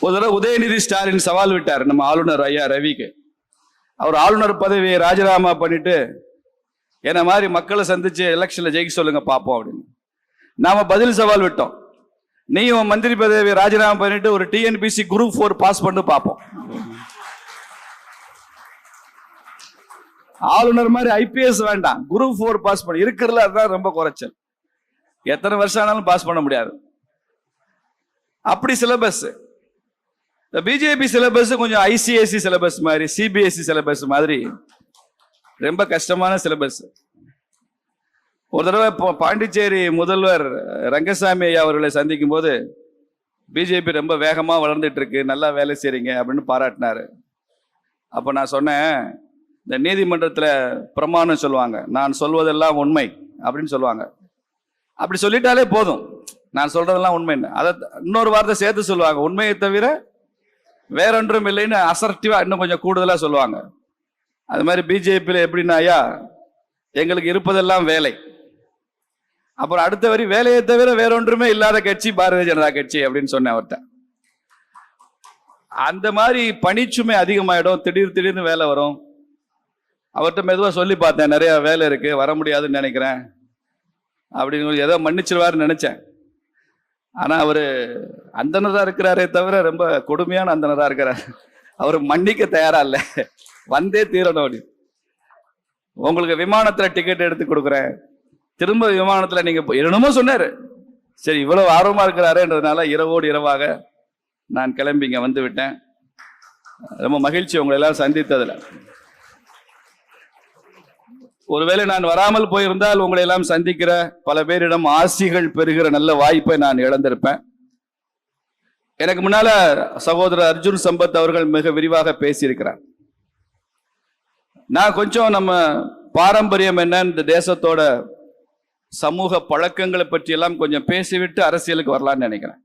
ஒரு தடவை உதயநிதி ஸ்டாலின் சவால் விட்டார் நம்ம ஆளுநர் ஐயா ரவிக்கு. அவர் ஆளுநர் பதவியை ராஜினாமா பண்ணிட்டு என்ன மாதிரி மக்களை சந்திச்சு எலெக்ஷன்ல ஜெயிக்க சொல்லுங்க பார்ப்போம் அப்படின்னு. நாம பதில் சவால் விட்டோம். நீயும் உன் மந்திரி பதவியை ராஜினாமா பண்ணிட்டு ஒரு டிஎன்பிசி குரூப் ஃபோர் பாஸ் பண்ணு பார்ப்போம் ஆளுநர் மாதிரி ஐபிஎஸ் வேண்டாம். குரூப் ஃபோர் பாஸ் பண்ண. இருக்கிறதுல அதுதான் ரொம்ப குறைச்சல். எத்தனை வருஷம் ஆனாலும் பாஸ் பண்ண முடியாது. அப்படி சிலபஸ் இந்த பிஜேபி சிலபஸ் கொஞ்சம் ஐசிஎஸ்சி சிலபஸ் மாதிரி சிபிஎஸ்சி சிலபஸ் மாதிரி. ரொம்ப கஷ்டமான சிலபஸ் ஒரு தடவை இப்போ பாண்டிச்சேரி முதல்வர் ரங்கசாமி ஐயா அவர்களை சந்திக்கும் போது பிஜேபி ரொம்ப வேகமாக வளர்ந்துட்டு இருக்கு நல்லா வேலை செய்றீங்க அப்படின்னு பாராட்டினாரு. அப்போ நான் சொன்னேன் இந்த நீதிமன்றத்தில் பிரமாணம் சொல்லுவாங்க நான் சொல்வதெல்லாம் உண்மை அப்படின்னு சொல்லுவாங்க. அப்படி சொல்லிட்டாலே போதும். நான் சொல்றதெல்லாம் உண்மை அதை இன்னொரு வார்த்தை சேர்த்து சொல்லுவாங்க உண்மையை தவிர வேறொன்றும் இல்லைன்னு அசர்டிவா இன்னும் கொஞ்சம் கூடுதலா சொல்லுவாங்க. அது மாதிரி பிஜேபியில் எப்படின்னா ஐயா எங்களுக்கு இருப்பதெல்லாம் வேலை. அப்புறம் அடுத்த வரி வேலையை தவிர வேறொன்றுமே இல்லாத கட்சி பாரதிய ஜனதா கட்சி அப்படின்னு சொன்னேன் அவர்கிட்ட. அந்த மாதிரி பணிச்சுமை அதிகமாயிடும் திடீர் திடீர்னு வேலை வரும். அவர்கிட்ட மெதுவாக சொல்லி பார்த்தேன் நிறைய வேலை இருக்கு வர முடியாதுன்னு நினைக்கிறேன். அப்படின்னு ஏதோ மன்னிச்சிருவாருன்னு நினைச்சேன். ஆனால் அவர் அந்தனராக இருக்கிறாரே தவிர ரொம்ப கொடுமையான அந்தனராக இருக்கிறார். அவர் மன்னிக்க தயாரா இல்லை. வந்தே தீரணும் அப்படி. உங்களுக்கு விமானத்தில் டிக்கெட் எடுத்து கொடுக்குறேன். திரும்ப விமானத்தில் நீங்கள் போ- என்னமோ சொன்னார். சரி இவ்வளவு ஆர்வமாக இருக்கிறாருன்றதுனால இரவோடு இரவாக நான் கிளம்பி இங்கே வந்து விட்டேன். ரொம்ப மகிழ்ச்சி உங்களை எல்லாம் சந்தித்ததில். ஒருவேளை நான் வராமல் போயிருந்தால் உங்களை எல்லாம் சந்திக்கிற பல பேரிடம் ஆசிகள் பெறுகிற நல்ல வாய்ப்பை நான் இழந்திருப்பேன். எனக்கு முன்னால சகோதரர் அர்ஜுன் சம்பத் அவர்கள் மிக விரிவாக பேசியிருக்கிறார். நான் கொஞ்சம் நம்ம பாரம்பரியம் என்ன இந்த தேசத்தோட சமூக பழக்கங்களை பற்றி எல்லாம் கொஞ்சம் பேசிவிட்டு அரசியலுக்கு வரலாம்னு நினைக்கிறேன்.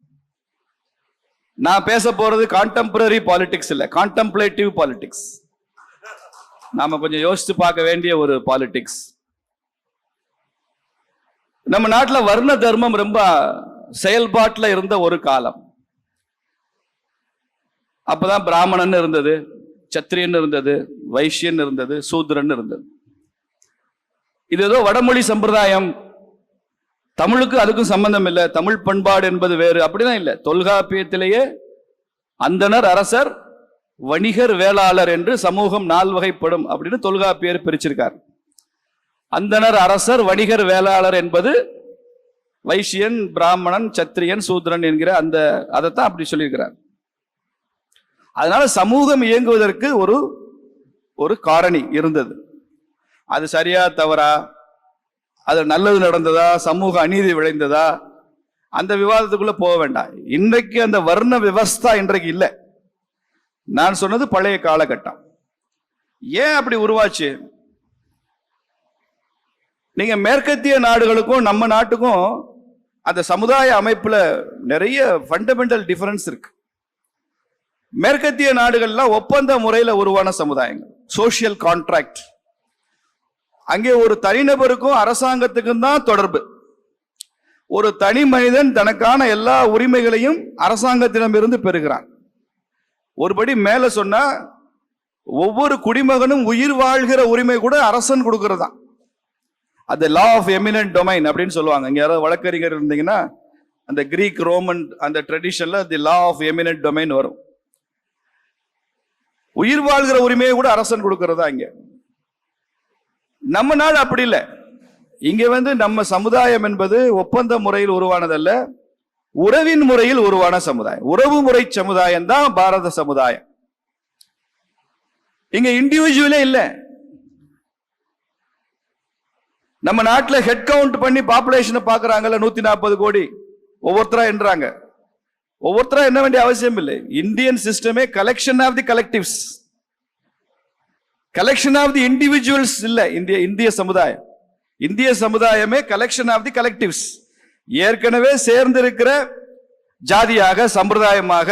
நான் பேச போறது கான்டெம்பரரி பாலிடிக்ஸ் இல்லை கான்டெம்ப்ளேட்டிவ் பாலிடிக்ஸ் நாம கொஞ்சம் யோசிச்சு பார்க்க வேண்டிய ஒரு பாலிடிக்ஸ் நம்ம நாட்டில் வர்ண தர்மம் ரொம்ப செயல்பாட்டில் இருந்த ஒரு காலம். அப்பதான் பிராமணன் இருந்தது சத்திரியன் இருந்தது வைஷ்யன் இருந்தது சூத்ரன் இருந்தது. இது ஏதோ வடமொழி சம்பிரதாயம். தமிழுக்கு அதுக்கும் சம்பந்தம் இல்லை தமிழ் பண்பாடு என்பது வேறு. அப்படிதான் இல்லை. தொல்காப்பியத்திலேயே அந்தனர் அரசர் வணிகர் வேளாளர் என்று சமூகம் நால்வகைப்படும் அப்படின்னு தொல்காப்பியர் பிரிச்சிருக்கார். அந்தனர் அரசர் வணிகர் வேளாளர் என்பது வைசியன் பிராமணன் சத்திரியன் சூத்ரன் என்கிற அந்த அதைத்தான் அப்படி சொல்லியிருக்கிறார். அதனால சமூகம் இயங்குவதற்கு ஒரு ஒரு காரணி இருந்தது. அது சரியா தவறா? அது நல்லது நடந்ததா? சமூக அநீதி விளைந்ததா? அந்த விவாதத்துக்குள்ள போக வேண்டாம். இன்றைக்கு அந்த வர்ண விவஸ்தா இன்றைக்கு இல்லை. நான் சொன்னது பழைய காலகட்டம். ஏன் அப்படி உருவாச்சு? நீங்க மேற்கத்திய நாடுகளுக்கும் நம்ம நாட்டுக்கும் அந்த சமுதாய அமைப்புல நிறைய ஃபண்டமெண்டல் டிஃபரன்ஸ் இருக்கு. மேற்கத்திய நாடுகள்லாம் ஒப்பந்த முறையில் உருவான சமுதாயங்கள். சோஷியல் கான்ட்ராக்ட் அங்கே ஒரு தனிநபருக்கும் அரசாங்கத்துக்கும் தான் தொடர்பு. ஒரு தனி மனிதன் தனக்கான எல்லா உரிமைகளையும் அரசாங்கத்திடமிருந்து பெறுகிறான். ஒருபடி மேல சொன்னா ஒவ்வொரு குடிமகனும் உயிர் வாழ்கிற உரிமை கூட அரசன் கொடுக்கறதா? அது லா ஆஃப் எமினன்ட் டொமைன் அப்படின்னு சொல்லுவாங்க. இங்க யாராவது வழக்கறிஞர் இருந்தீங்கன்னா அந்த கிரீக் ரோமன் அந்த ட்ரெடிஷன்ல the law of eminent domain வரும். உயிர் வாழ்கிற உரிமையை கூட அரசன் கொடுக்கறதா இங்க? நம்ம நாடு அப்படி இல்லை. இங்க வந்து நம்ம சமுதாயம் என்பது ஒப்பந்த முறையில் உருவானதல்ல. உறவின் முறையில் உருவான சமுதாயம். உறவு முறை சமுதாயம் தான் பாரத சமுதாயம். இங்க இண்டிவிஜுவலே இல்ல. நம்ம நாட்டில் ஹெட் கவுண்ட் பண்ணி பாப்புலேஷனை பார்க்குறாங்கல்ல நூத்தி நாற்பது கோடி. ஒவ்வொருத்தரா என்றாங்க. ஒவ்வொருத்தரா என்ன வேண்டிய அவசியம் இல்லை. இந்தியன் சிஸ்டமே collection of the collectives collection of the individuals இல்லை. இந்திய இந்திய சமுதாயம். இந்திய சமுதாயமே கலெக்ஷன் ஆஃப் தி கலெக்டிவ்ஸ் ஏற்கனவே சேர்ந்திருக்கிற ஜாதியாக சம்பிரதாயமாக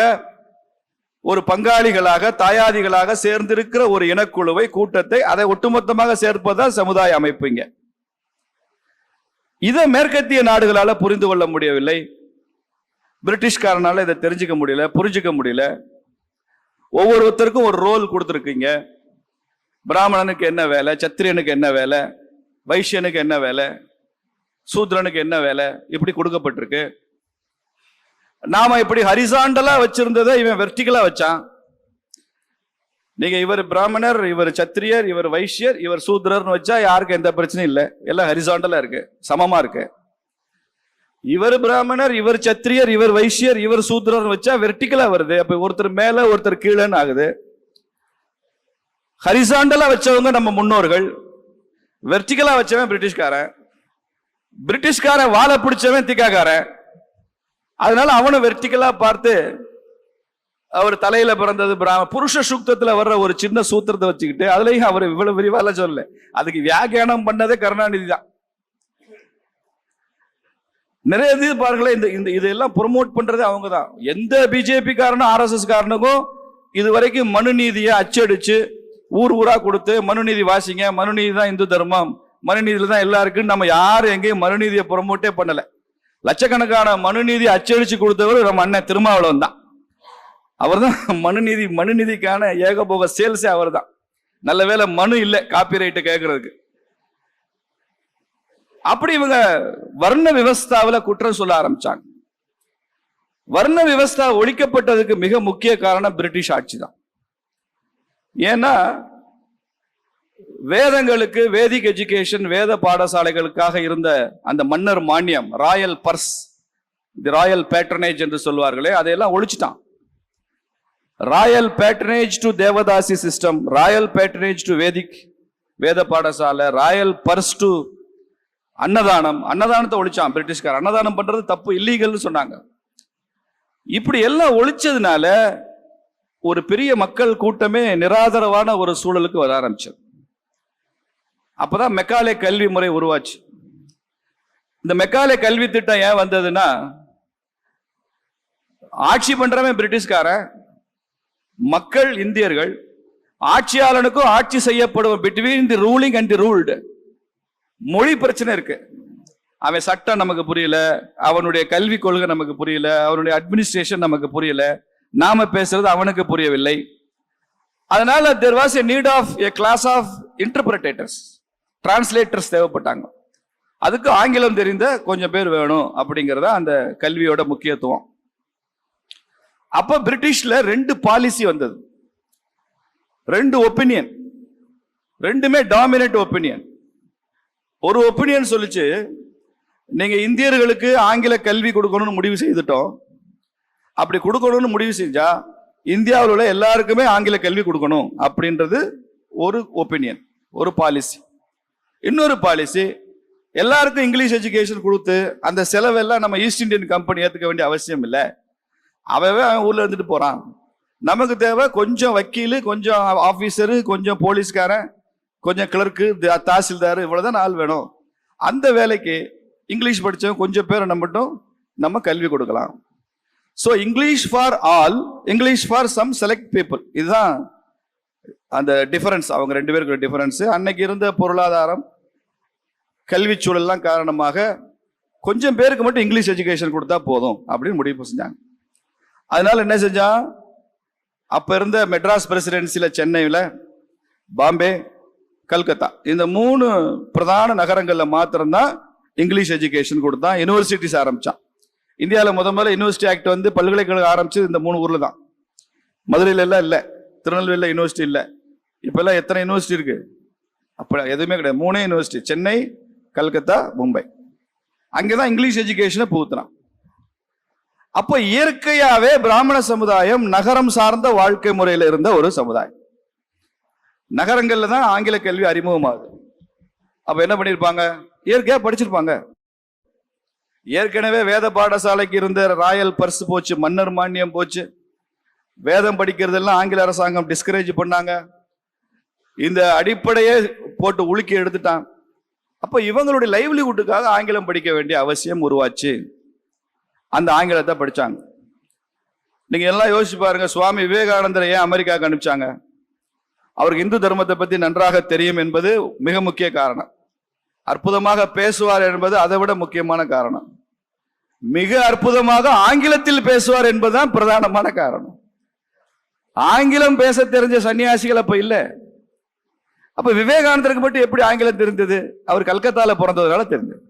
ஒரு பங்காளிகளாக தாயாதிகளாக சேர்ந்திருக்கிற ஒரு இனக்குழுவை கூட்டத்தை அதை ஒட்டுமொத்தமாக சேர்ப்பதுதான் சமுதாய அமைப்புங்க இதை மேற்கத்திய நாடுகளால புரிந்து கொள்ள முடியவில்லை. பிரிட்டிஷ்காரனால இதை தெரிஞ்சுக்க முடியல புரிஞ்சுக்க முடியல. ஒவ்வொருத்தருக்கும் ஒரு ரோல் கொடுத்துருக்கீங்க. பிராமணனுக்கு என்ன வேலை சத்திரியனுக்கு என்ன வேலை வைஷ்யனுக்கு என்ன வேலை சூத்ரனுக்கு என்ன வேலை? இப்படி கொடுக்கப்பட்டிருக்கு. நாம இப்படி ஹரிசாண்டலா வச்சிருந்ததை இவன் வெர்டிகலா வச்சான். நீங்க இவர் பிராமணர் இவர் சத்திரியர் இவர் வைஷ்யர் இவர் சூத்ரர்னு வச்சா யாருக்கும் எந்த பிரச்சனையும் இல்லை. எல்லாம் ஹரிசாண்டலா இருக்கு. சமமா இருக்கு. இவர் பிராமணர் இவர் சத்திரியர் இவர் வைஷ்யர் இவர் சூத்ரர்னு வச்சா வெர்டிகலா வருது. அப்ப ஒருத்தர் மேல ஒருத்தர் கீழேன்னு ஆகுது. ஹரிசாண்டலா வச்சவங்க நம்ம முன்னோர்கள். வெர்டிகலா வச்சவன் பிரிட்டிஷ்காரன். பிரிட்டிஷ்காரன் வாழை பிடிச்சவன் திக்காக்காரன். அதனால அவனும் வெர்டிக்கலா பார்த்து அவர் தலையில பிறந்தது பிராம புருஷ சூக்தத்துல வர்ற ஒரு சின்ன சூத்திரத்தை வச்சுக்கிட்டு அதுலயும் அவர் இவ்வளவு விரிவால சொல்லல. அதுக்கு வியாக்கியானம் பண்ணதே கருணாநிதி தான். நிறைய இது பாருங்களேன் இந்த இந்த இதெல்லாம் ப்ரொமோட் பண்றது அவங்க தான். எந்த பிஜேபி காரனும் ஆர்எஸ்எஸ் காரனுக்கும் இது வரைக்கும் மனுநீதியை அச்சடிச்சு ஊர் ஊரா கொடுத்து மனுநீதி வாசிங்க மனுநீதி தான் இந்து தர்மம். மனுநீதியில் தான் எல்லாருக்கும் நம்ம யாரும் எங்கேயும் மனுநீதியை ப்ரொமோட்டே பண்ணலை. லட்சக்கணக்கான மனுநீதி அச்சடிச்சு கொடுத்தவர் நம்ம அண்ணன் திருமாவளவன் தான். அவர் தான் மனுநீதி மனுநீதிக்கான ஏகபோக சேல்ஸே அவர் தான் நல்ல வேலை மனு இல்லை காப்பி ரைட்டு கேட்கறதுக்கு அப்படி இவங்க வர்ண விவஸ்தாவில் குற்றம் சொல்ல ஆரம்பிச்சாங்க. வர்ண விவஸ்தா ஒழிக்கப்பட்டதுக்கு மிக முக்கிய காரணம் பிரிட்டிஷ் ஆட்சி தான் ஏன்னா வேதங்களுக்கு வேதிக் எஜுகேஷன் வேத பாடசாலைகளுக்காக இருந்த அந்த மன்னர் மானியம் royal purse the royal patronage என்று சொல்வார்களே அதையெல்லாம் ஒழிச்சிட்டான். Royal patronage to devadasi system royal patronage to vedic வேத பாடசாலை ராயல் பர்ஸ் டு அன்னதானம் அன்னதானத்தை ஒழிச்சான் பிரிட்டிஷ்கார். அன்னதானம் பண்றது தப்பு இல்லீகல்னு சொன்னாங்க. இப்படி எல்லாம் ஒழிச்சதுனால ஒரு பெரிய மக்கள் கூட்டமே நிராதரவான ஒரு சூழலுக்கு வர ஆரம்பிச்சது. அப்போதான் மெக்காலே கல்வி முறை உருவாச்சு. இந்த மெக்காலே கல்வி திட்டம் ஏன் வந்ததுன்னா ஆட்சி பண்றவன் பிரிட்டிஷ்காரன் மக்கள் இந்தியர்கள் ஆட்சியாளனுக்கும் ஆட்சி செய்யப்படும் between the ruling and the ruled மொழி பிரச்சனை இருக்கு. அவன் சட்டம் நமக்கு புரியல அவனுடைய கல்வி கொள்கை நமக்கு புரியல அவனுடைய அட்மினிஸ்ட்ரேஷன் நமக்கு புரியல நாம பேசுறது அவனுக்கு புரியவில்லை. அதனால there was a need of a class of interpreters translators தேவைப்பட்டாங்க. அதுக்கு ஆங்கிலம் தெரிந்த கொஞ்சம் பேர் வேணும் அப்படிங்கிறத அந்த கல்வியோட முக்கியத்துவம். அப்போ பிரிட்டிஷ்ல ரெண்டு பாலிசி வந்தது. ரெண்டு ஒப்பீனியன் ரெண்டுமே டாமினேட் ஒப்பீனியன் ஒரு ஒப்பீனியன் சொல்லிச்சு நீங்க இந்தியர்களுக்கு ஆங்கில கல்வி கொடுக்கணும்னு முடிவு செய்துட்டோம். அப்படி கொடுக்கணும்னு முடிவு செஞ்சா இந்தியாவில் உள்ள எல்லாருக்குமே ஆங்கில கல்வி கொடுக்கணும். அப்படின்றது ஒரு ஒப்பீனியன் ஒரு பாலிசி இன்னொரு பாலிசி எல்லாருக்கும் இங்கிலீஷ் எஜுகேஷன் கொடுத்து அந்த செலவெல்லாம் நம்ம ஈஸ்ட் இந்தியன் கம்பெனி ஏற்றுக்க வேண்டிய அவசியம் இல்லை. அவன் அவன் ஊரில் இருந்துட்டு போகிறான் நமக்கு தேவை கொஞ்சம் வக்கீலு கொஞ்சம் ஆஃபீஸரு கொஞ்சம் போலீஸ்காரன் கொஞ்சம் கிளர்க்கு தாசில்தார் இவ்வளோதான் ஆள் வேணும். அந்த வேலைக்கு இங்கிலீஷ் படித்தவங்க கொஞ்சம் பேரை நம்பட்டும் நம்ம கல்வி கொடுக்கலாம். So English for all English for some select people இதுதான் அந்த டிஃபரன்ஸ் அவங்க ரெண்டு பேருக்கு டிஃபரன்ஸு அன்னைக்கு இருந்த பொருளாதாரம் கல்வி சூழல்லாம் காரணமாக கொஞ்சம் பேருக்கு மட்டும் இங்கிலீஷ் எஜுகேஷன் கொடுத்தா போதும் அப்படின்னு முடிவு செஞ்சாங்க. அதனால என்ன செஞ்சான்? அப்போ இருந்த மெட்ராஸ் பிரசிடென்சியில் சென்னையில் பாம்பே கல்கத்தா இந்த மூணு பிரதான நகரங்களில் மாத்திரம்தான் இங்கிலீஷ் எஜுகேஷன் கொடுத்தான் யூனிவர்சிட்டிஸ் ஆரம்பித்தான் இந்தியாவில் முத முதல்ல யூனிவர்சிட்டி ஆக்ட் வந்து பல்கலைக்கழகம் ஆரம்பிச்சது இந்த மூணு ஊரில் தான். மதுரையில எல்லாம் இல்லை திருநெல்வேலியில் யூனிவர்சிட்டி இல்லை. இப்போல்லாம் எத்தனை யூனிவர்சிட்டி இருக்குது அப்போ எதுவுமே கிடையாது மூணே யூனிவர்சிட்டி சென்னை கல்கத்தா மும்பை. அங்கதான் இங்கிலீஷ் எஜுகேஷனை புகுத்தினான். அப்போ இயற்கையாவே பிராமண சமுதாயம் நகரம் சார்ந்த வாழ்க்கை முறையில இருந்த ஒரு சமுதாயம். நகரங்கள்ல தான் ஆங்கில கல்வி அறிமுகமாகுது. அப்ப என்ன பண்ணிருப்பாங்க? இயற்கையா படிச்சிருப்பாங்க. ஏற்கனவே வேத பாடசாலைக்கு இருந்த ராயல் பர்ஸ் போச்சு மன்னர் மானியம் போச்சு. வேதம் படிக்கிறதெல்லாம் ஆங்கில அரசாங்கம் டிஸ்கரேஜ் பண்ணாங்க. இந்த அடிப்படையே போட்டு உலுக்கி எடுத்துட்டான். அப்போ இவங்களுடைய லைவ்லிஹுட்டுக்காக ஆங்கிலம் படிக்க வேண்டிய அவசியம் உருவாச்சு. அந்த ஆங்கிலத்தை படித்தாங்க நீங்கள் எல்லாம் யோசிச்சு பாருங்க சுவாமி விவேகானந்தரை ஏன் அமெரிக்காவுக்கு அனுப்பிச்சாங்க? அவருக்கு இந்து தர்மத்தை பற்றி நன்றாக தெரியும் என்பது மிக முக்கிய காரணம். அற்புதமாக பேசுவார் என்பது அதை விட முக்கியமான காரணம். மிக அற்புதமாக ஆங்கிலத்தில் பேசுவார் என்பதுதான் பிரதானமான காரணம். ஆங்கிலம் பேச தெரிஞ்ச சன்னியாசிகள் அப்ப இல்லை. அப்ப விவேகானந்தருக்கு மட்டும் எப்படி ஆங்கிலம் தெரிந்தது? அவர் கல்கத்தால பிறந்ததுனால தெரிஞ்சது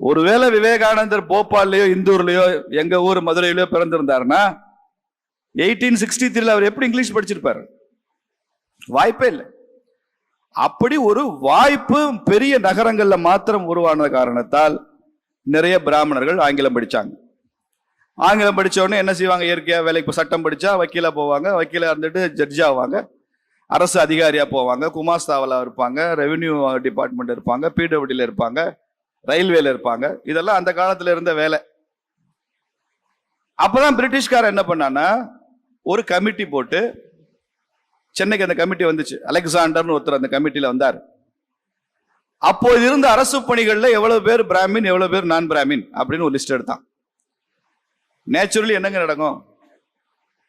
ஒருவேளை விவேகானந்தர் போபால்லையோ இந்தூர்லயோ எங்க ஊர் மதுரையிலயோ பிறந்திருந்தாருன்னா எயிட்டீன் சிக்ஸ்டி த்ரீல அவர் எப்படி இங்கிலீஷ் படிச்சிருப்பாரு? வாய்ப்பே இல்லை. அப்படி ஒரு வாய்ப்பு பெரிய நகரங்கள்ல மாத்திரம் உருவான காரணத்தால் நிறைய பிராமணர்கள் ஆங்கிலம் படிச்சாங்க. ஆங்கிலம் படிச்ச உடனே என்ன செய்வாங்க? இயற்கையா வேலைக்கு சட்டம் படிச்சா வக்கீலா போவாங்க வக்கீலா இருந்துட்டு ஜட்ஜ் ஆவாங்க. அரசு அதிகாரியாக போவாங்க குமாஸ்தாவில் இருப்பாங்க ரெவென்யூ டிபார்ட்மெண்ட் இருப்பாங்க பிடபிள்யூல இருப்பாங்க ரயில்வேல இருப்பாங்க. இதெல்லாம் அந்த காலத்தில் இருந்த வேலை. அப்போதான் பிரிட்டிஷ்கார என்ன பண்ணான்னா ஒரு கமிட்டி போட்டு சென்னைக்கு அந்த கமிட்டி வந்துச்சு. அலெக்சாண்டர்னு ஒருத்தர் அந்த கமிட்டியில் வந்தார். அப்போது இருந்த அரசு பணிகளில் எவ்வளவு பேர் பிராமின் எவ்வளவு பேர் நான் பிராமின் அப்படின்னு ஒரு லிஸ்ட் எடுத்தான். நேச்சுரலி என்னங்க நடக்கும்?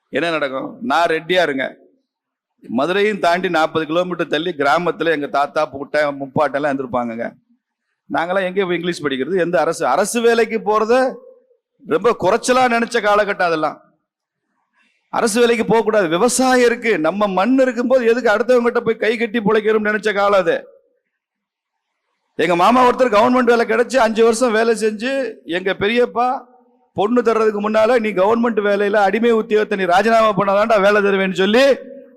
என்ன நடக்கும்? நான் ரெட்டியா இருங்க. மதுரையும் தாண்டி நாற்பது கிலோமீட்டர் தள்ளி கிராமத்தில் எங்கள் தாத்தா பூட்டை முப்பாட்டெல்லாம் இருந்திருப்பாங்கங்க. நாங்களாம் எங்கே போய் இங்கிலீஷ் படிக்கிறது. எந்த அரசு? அரசு வேலைக்கு போகிறத ரொம்ப குறைச்சலாக நினச்ச காலகட்டம் அதெல்லாம். அரசு வேலைக்கு போகக்கூடாது. விவசாயம் இருக்கு. நம்ம மண் இருக்கும்போது எதுக்கு அடுத்தவங்ககிட்ட போய் கை கட்டி பிழைக்கணும்னு நினைச்ச காலம் அது. எங்க மாமா ஒருத்தர் கவர்மெண்ட் வேலை கிடச்சி அஞ்சு வருஷம் வேலை செஞ்சு எங்க பெரியப்பா பொண்ணு தர்றதுக்கு முன்னால நீ கவர்மெண்ட் வேலையில அடிமை உத்தியோகத்தை நீ ராஜினாமா பண்ணாதான்டா வேலை தருவேன்னு சொல்லி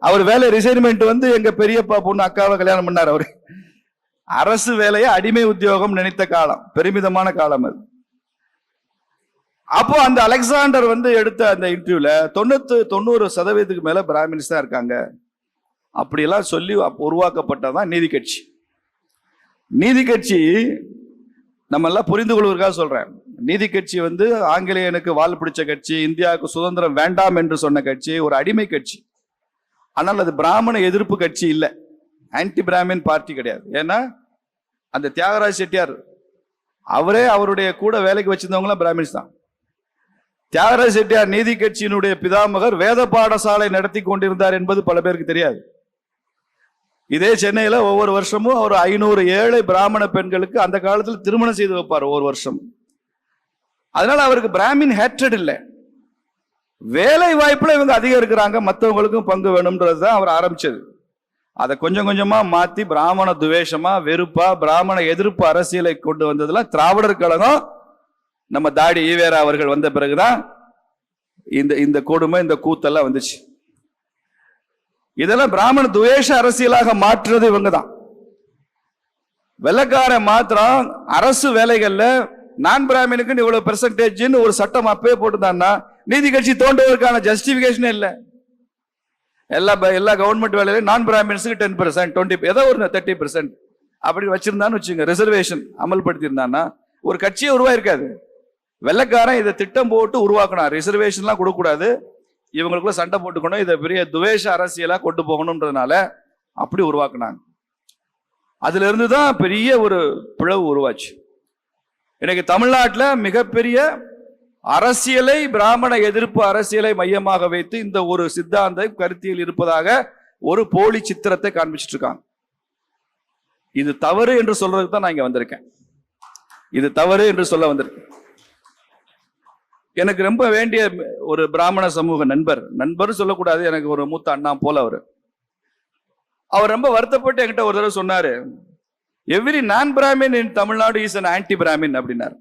அவர் வேலை ரிசைன்மெண்ட் வந்து எங்க பெரியப்பா பொண்ணு அக்காவை கல்யாணம் பண்ணார் அவரு. அரசு வேலையை அடிமை உத்தியோகம் நினைத்த காலம் பெருமிதமான காலம் அது. அப்போ அந்த அலெக்சாண்டர் வந்து எடுத்த அந்த இன்டர்வியூல தொண்ணூத்து தொண்ணூறு சதவீதத்துக்கு மேல பிராமின்ஸ் தான் இருக்காங்க. அப்படியெல்லாம் சொல்லி உருவாக்கப்பட்டதான் நீதி கட்சி. நீதி கட்சி நம்ம எல்லாம் புரிந்து கொள்வதற்காக சொல்றேன். நீதி கட்சி வந்து ஆங்கிலேயனுக்கு வால் பிடிச்ச கட்சி இந்தியாவுக்கு சுதந்திரம் வேண்டாம் என்று சொன்ன கட்சி ஒரு அடிமை கட்சி. ஆனால் அது பிராமண எதிர்ப்பு கட்சி இல்லை. ஆன்டி பிராமின் பார்ட்டி கிடையாது. ஏன்னா அந்த தியாகராஜ் செட்டியார் அவரே அவருடைய கூட வேலைக்கு வச்சிருந்தவங்களாம் பிராமின்ஸ் தான். தியாகராஜ் செட்டியார் நீதி கட்சியினுடைய பிதாமகர் வேத பாடசாலை நடத்தி கொண்டிருந்தார் என்பது பல பேருக்கு தெரியாது. இதே சென்னையில் ஒவ்வொரு வருஷமும் அவர் ஐநூறு ஏழை பிராமண பெண்களுக்கு அந்த காலத்தில் திருமணம் செய்து வைப்பார் ஒவ்வொரு வருஷம். அதனால அவருக்கு பிராமின் ஹேட்ரட் இல்லை. வேலை வாய்ப்பில் இவங்க அதிகம் இருக்கிறாங்க மற்றவங்களுக்கும் பங்கு வேணும்ன்றது தான் அவர் ஆரம்பிச்சது. அதை கொஞ்சம் கொஞ்சமா மாத்தி பிராமண துவேஷமா வெறுப்பா பிராமண எதிர்ப்பு அரசியலை கொண்டு வந்ததெல்லாம் திராவிடர் கழகம் நம்ம தாடி ஈவேரா அவர்கள் வந்த பிறகுதான் இந்த இந்த கொடுமை இந்த கூத்தெல்லாம் வந்துச்சு. இதெல்லாம் பிராமண துவேஷ அரசியலாக மாற்றுறது இவங்க தான் வெள்ளக்கார மாத்திரம் அரசு வேலைகள்ல நான் பிராமினுக்கு இவ்வளவு பெர்சன்டேஜ்னு ஒரு சட்டம் அப்பவே போட்டுதான்னா நீதி கட்சி தோன்றுவதற்கான ஜஸ்டிபிகேஷனே இல்லை. எல்லா எல்லா கவர்மெண்ட் வேலையிலும் நான் பிராமின்ஸுக்கு டென் பர்சன்ட் டுவெண்ட்டி ஏதோ ஒரு தேர்ட்டி பர்சன்ட் அப்படி வச்சிருந்தான்னு வச்சுங்க ரிசர்வேஷன் அமல்படுத்தியிருந்தான்னா ஒரு கட்சியே உருவாயிருக்காது. வெள்ளக்காரன் இதை திட்டம் போட்டு உருவாக்கணும் ரிசர்வேஷன்லாம் கொடுக்கக்கூடாது. இவங்களுக்குள்ள சண்டை போட்டுக்கணும். இதை பெரிய துவேஷ அரசியலாக கொண்டு போகணுன்றதுனால அப்படி உருவாக்குனாங்க. அதுல இருந்து தான் பெரிய ஒரு பிளவு உருவாச்சு. இன்னைக்கு தமிழ்நாட்டில் மிகப்பெரிய அரசியலை பிராமண எதிர்ப்பு அரசியலை மையமாக வைத்து இந்த ஒரு சித்தாந்த கருத்தியல் இருப்பதாக ஒரு போலி சித்திரத்தை காண்பிச்சுட்டு இருக்காங்க இது தவறு என்று சொல்றதுக்கு தான் நான் இங்க வந்திருக்கேன். இது தவறு என்று சொல்ல வந்திருக்கேன். எனக்கு ரொம்ப வேண்டிய ஒரு பிராமண சமூக நண்பர் நண்பர் சொல்லக்கூடாது எனக்கு ஒரு மூத்த அண்ணா போல அவர். அவர் ரொம்ப வருத்தப்பட்டு என்கிட்ட ஒரு தடவை சொன்னாரு every non Brahmin in Tamil Nadu is an anti Brahmin அப்படின்னாரு.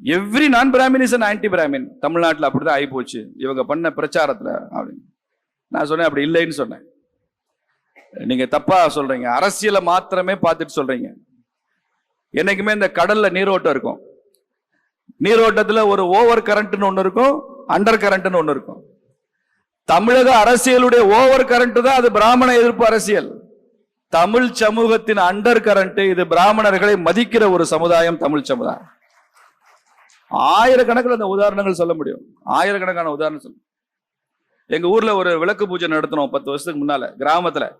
Every non Brahmin is an anti Brahmin தமிழ்நாட்டில் அப்படி தான் ஆகிப்போச்சு. இவங்க பண்ண பிரச்சாரத்தில் அப்படின்னு. நான் சொன்னேன் அப்படி இல்லைன்னு சொன்னேன். நீங்கள் தப்பாக சொல்கிறீங்க அரசியலை மாத்திரமே பார்த்துட்டு சொல்கிறீங்க என்னைக்குமே இந்த கடலில் நீரோட்டம் இருக்கும். நீரோட்டத்தில் ஒரு ஓவர் கரண்ட்னு ஒன்று இருக்கும் அண்டர் கரண்ட்னு ஒன்று இருக்கும். தமிழக அரசியலுடைய ஓவர் கரண்ட் தான் அது பிராமண எதிர்ப்பு அரசியல். தமிழ் சமூகத்தின் அண்டர் கரண்ட் இது பிராமணர்களை மதிக்கிற ஒரு சமுதாயம் தமிழ் சமுதாயம். ஆயிரக்கணக்கில் அந்த உதாரணங்கள் சொல்ல முடியும். ஆயிரக்கணக்கான உதாரணம் சொல்ல எங்க ஊர்ல ஒரு விளக்கு பூஜை நடத்தினோம் பத்து வருஷத்துக்கு முன்னால கிராமத்துல.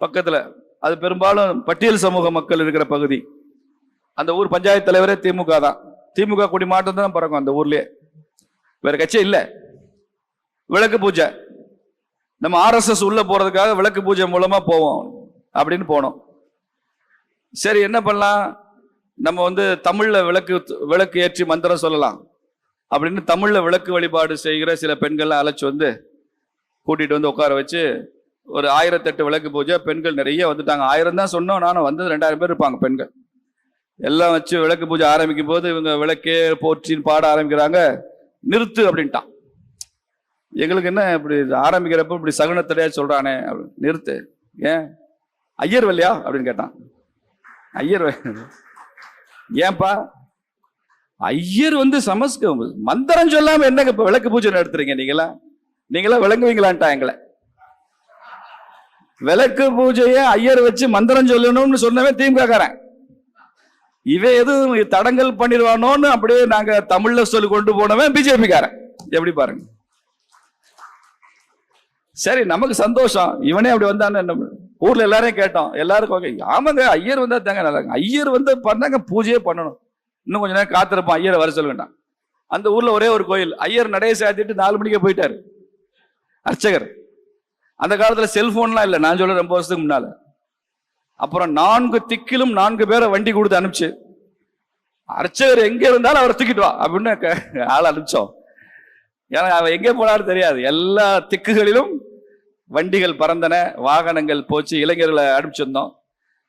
பக்கத்துல. அது பெரும்பாலும் பட்டியல் சமூக மக்கள் இருக்கிற பகுதி. அந்த ஊர் பஞ்சாயத்து தலைவரே திமுக தான். திமுக கொடி மாட்டம் தான் பிறக்கும் அந்த ஊர்லயே. வேற கட்சி இல்லை. விளக்கு பூஜை. நம்ம ஆர்எஸ்எஸ் உள்ள போறதுக்காக விளக்கு பூஜை மூலமா போவோம் அப்படின்னு போனோம். சரி என்ன பண்ணலாம்? நம்ம வந்து தமிழ்ல விளக்கு விளக்கு ஏற்றி மந்திரம் சொல்லலாம். அப்படின்னு தமிழ்ல விளக்கு வழிபாடு செய்கிற சில பெண்கள்லாம் அழைச்சி வந்து கூட்டிட்டு வந்து உட்கார வச்சு ஒரு ஆயிரத்தெட்டு விளக்கு பூஜை பெண்கள் நிறைய வந்துட்டாங்க. ஆயிரம் தான் சொன்னோம். நானும் வந்தது ரெண்டாயிரம் பேர் இருப்பாங்க பெண்கள். எல்லாம் வச்சு விளக்கு பூஜை ஆரம்பிக்கும் போது இவங்க விளக்கே போற்றின்னு பாட ஆரம்பிக்கிறாங்க. நிறுத்து அப்படின்ட்டான். எங்களுக்கு என்ன இப்படி ஆரம்பிக்கிறப்ப இப்படி சகுனத்தடையா சொல்றானே அப்படின்னு நிறுத்து. ஏன்? ஐயர் வல்லையா அப்படின்னு கேட்டான். ஐயர் ஏன்பா? ஐயர் வந்து சமஸ்க மந்திரம் சொல்லாம என்னங்க இப்ப விளக்கு பூஜை நடத்துறீங்க நீங்களா நீங்களா விளங்குவீங்களான்ட்டா எங்களை. விளக்கு பூஜையை ஐயர் வச்சு மந்திரம் சொல்லணும்னு சொன்னவன் தீம் காரன் இவன் எதுவும் தடங்கல் பண்ணிடுவானோன்னு அப்படியே நாங்க தமிழ்ல சொல்லி கொண்டு போனவன் பிஜேபி காரன் எப்படி பாருங்க. சரி நமக்கு சந்தோஷம். இவனே அப்படி வந்தான்னு என்ன ஊர்ல எல்லாரையும் கேட்டோம். எல்லாருக்கும் ஓகே ஆமாங்க ஐயர் வந்தா தேங்க நல்லா ஐயர் வந்து பண்ணாங்க பூஜையே பண்ணணும். இன்னும் கொஞ்ச நேரம் காத்திருப்பான் ஐயரை வர சொல்ல வேண்டாம் அந்த ஊர்ல ஒரே ஒரு கோயில். ஐயர் நடைய சாத்திட்டு நாலு மணிக்கே போயிட்டாரு. அர்ச்சகர். அந்த காலத்துல செல்போன்லாம் இல்லை. நான் சொல்ல ரொம்ப வருஷத்துக்கு முன்னால. அப்புறம் நான்கு திக்கிலும் நான்கு பேரை வண்டி கொடுத்து அனுப்பிச்சு. அர்ச்சகர் எங்க இருந்தாலும் அவரை தூக்கிட்டு வா அப்படின்னு ஆள் அனுப்பிச்சோம். ஏன்னா அவன் எங்கே போனாலும் தெரியாது. எல்லா திக்குகளிலும் வண்டிகள் பறந்தன வாகனங்கள் போச்சு இளைஞர்களை அனுப்பிச்சிருந்தோம்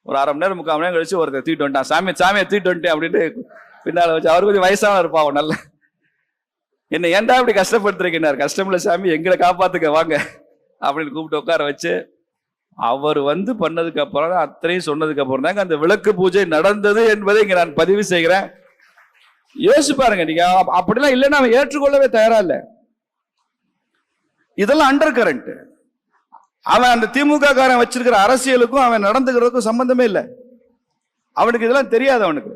ஒரு அரை மணி நேரம் முக்கால் மணி நேரம் கழிச்சு ஒருத்தர் தூக்கிட்டு வந்துட்டான். சாமி சாமியை தூக்கிட்டு வந்துட்டேன் அப்படின்னு பின்னால் வச்சு அவர் கொஞ்சம் வயசான இருப்பான் நல்ல. என்ன ஏன்டா இப்படி கஷ்டப்படுத்துறீங்கன்னார் கஷ்டமில்ல சாமி எங்களை காப்பாத்துக்க வாங்க. அப்படின்னு கூப்பிட்டு உட்கார வச்சு அவர் வந்து பண்ணதுக்கு அப்புறம் தான் அத்தனையும் சொன்னதுக்கு அப்புறம் தாங்க அந்த விளக்கு பூஜை நடந்தது என்பதை இங்க நான் பதிவு செய்கிறேன். யோசிச்சு பாருங்க நீங்க அப்படிலாம் இல்லைன்னா அவன் ஏற்றுக்கொள்ளவே தயாரா இல்லை. இதெல்லாம் அண்டர் கரண்ட் அவன் அந்த திமுக காரன் வச்சிருக்கிற அரசியலுக்கும் அவன் நடந்துக்கிறதுக்கும் சம்பந்தமே இல்லை. அவனுக்கு இதெல்லாம் தெரியாது அவனுக்கு.